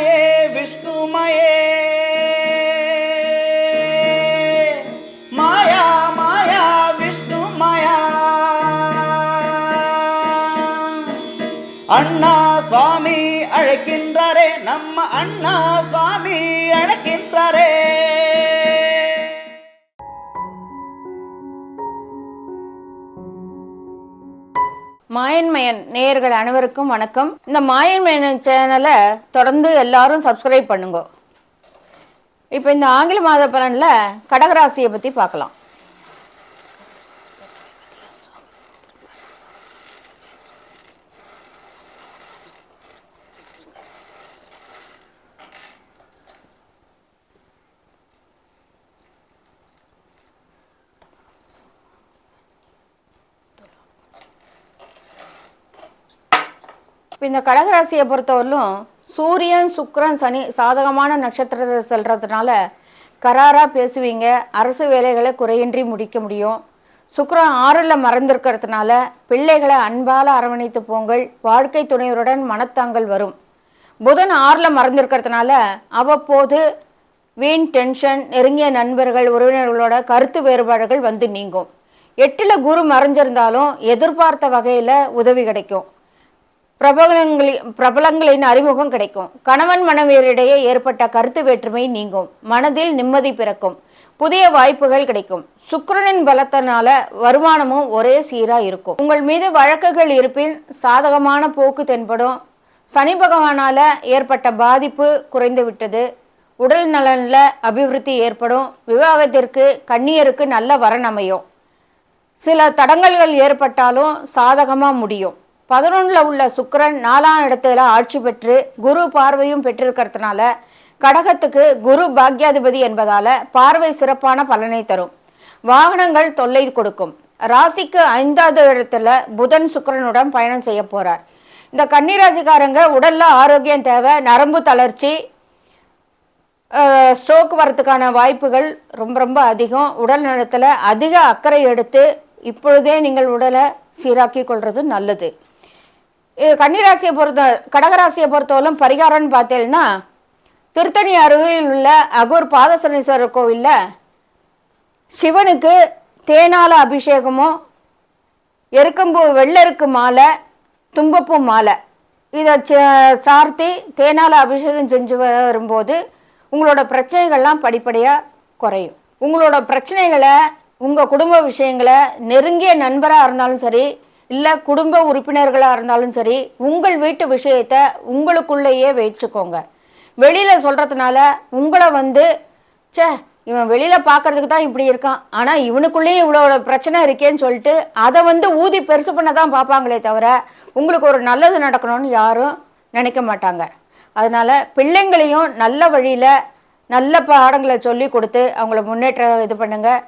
விஷ்ணுமயே விஷ்ணுமயே. மாயா மாயா விஷ்ணுமயா. அண்ணா சுவாமி அழைக்கின்றாரே நம்ம அண்ணா சுவாமி அழைக்கின்றாரே. மாயன்மயன் நேயர்கள் அனைவருக்கும் வணக்கம். இந்த மாயன்மயன் சேனலை தொடர்ந்து எல்லாரும் சப்ஸ்கிரைப் பண்ணுங்க. இப்போ இந்த ஆங்கில மாத பலனில் கடகராசியை பற்றி பார்க்கலாம். இந்த கடகராசியை பொறுத்தவரையிலும் சூரியன் சுக்கரன் சனி சாதகமான நட்சத்திரத்தை செல்றதுனால கராரா பேசுவீங்க. அரசு வேலைகளை குறையின்றி முடிக்க முடியும். சுக்கரன் ஆறில் மறந்திருக்கிறதுனால பிள்ளைகளை அன்பால் அரவணைத்து போங்கள். வாழ்க்கை துணைவருடன் மனத்தாங்கல் வரும். புதன் ஆறில் மறந்திருக்கிறதுனால அவ்வப்போது வீண் டென்ஷன் நெருங்கிய நண்பர்கள் உறவினர்களோட கருத்து வேறுபாடுகள் வந்து நீங்கும். எட்டில் குரு மறைஞ்சிருந்தாலும் எதிர்பார்த்த வகையில் உதவி கிடைக்கும். பிரபலங்களின் பிரபலங்களின் அறிமுகம் கிடைக்கும். கணவன் மனைவியரிடையே ஏற்பட்ட கருத்து வேற்றுமை நீங்கும். மனதில் நிம்மதி பிறக்கும். புதிய வாய்ப்புகள் கிடைக்கும். சுக்கரனின் பலத்தினால வருமானமும் ஒரே சீராக இருக்கும். உங்கள் மீது வழக்குகள் இருப்பின் சாதகமான போக்கு தென்படும். சனி பகவானால ஏற்பட்ட பாதிப்பு குறைந்து விட்டது உடல் நலனில் அபிவிருத்தி ஏற்படும். விவாகத்திற்கு கன்னியருக்கு நல்ல வரன் அமையும். சில தடங்கல்கள் ஏற்பட்டாலும் சாதகமாக முடியும். பதினொன்றில் உள்ள சுக்கரன் நாலாம் இடத்துல ஆட்சி பெற்று குரு பார்வையும் பெற்றிருக்கிறதுனால கடகத்துக்கு குரு பாக்யாதிபதி என்பதால பார்வை சிறப்பான பலனை தரும். வாகனங்கள் தொல்லை கொடுக்கும். ராசிக்கு ஐந்தாவது இடத்துல புதன் சுக்கரனுடன் பயணம் செய்ய போறார். இந்த கன்னிராசிக்காரங்க உடல்ல ஆரோக்கியம் தேவை நரம்பு தளர்ச்சி ஸ்ட்ரோக் வரத்துக்கான வாய்ப்புகள் ரொம்ப ரொம்ப அதிகம். உடல் நலத்தில் அதிக அக்கறை எடுத்து இப்பொழுதே நீங்கள் உடலை சீராக்கி கொள்வது நல்லது. கன்னிராசியை பொறுத்த கடகராசியை பொறுத்தவரைக்கும் பரிகாரம்னு பார்த்தீங்கன்னா திருத்தணி அருகில் உள்ள அகூர் பாதசனீஸ்வரர் கோவிலில் சிவனுக்கு தேனால அபிஷேகமும் எருக்கம்பூ வெள்ளருக்கு மாலை தும்பப்பூ மாலை. இதை ச- சார்த்தி தேனால அபிஷேகம் செஞ்சு வரும்போது உங்களோட பிரச்சனைகள்லாம் படிப்படியாக குறையும். உங்களோட பிரச்சனைகளை உங்கள் குடும்ப விஷயங்களை நெருங்கிய நண்பராக இருந்தாலும் சரி இல்லை குடும்ப உறுப்பினர்களாக இருந்தாலும் சரி உங்கள் வீட்டு விஷயத்தை உங்களுக்குள்ளேயே வச்சுக்கோங்க. வெளியில் சொல்கிறதுனால உங்களை வந்து ச்சே இவன் வெளியில் பார்க்கறதுக்கு தான் இப்படி இருக்கான். ஆனால் இவனுக்குள்ளேயும் இவ்வளோ பிரச்சனை இருக்கேன்னு சொல்லிட்டு அதை வந்து ஊதி பெருசு பண்ண தான் பார்ப்பாங்களே தவிர உங்களுக்கு ஒரு நல்லது நடக்கணும்னு யாரும் நினைக்க மாட்டாங்க. அதனால் பிள்ளைங்களையும் நல்ல வழியில் நல்ல பாடங்களை சொல்லி கொடுத்து அவங்கள முன்னேற்ற இது பண்ணுங்கள்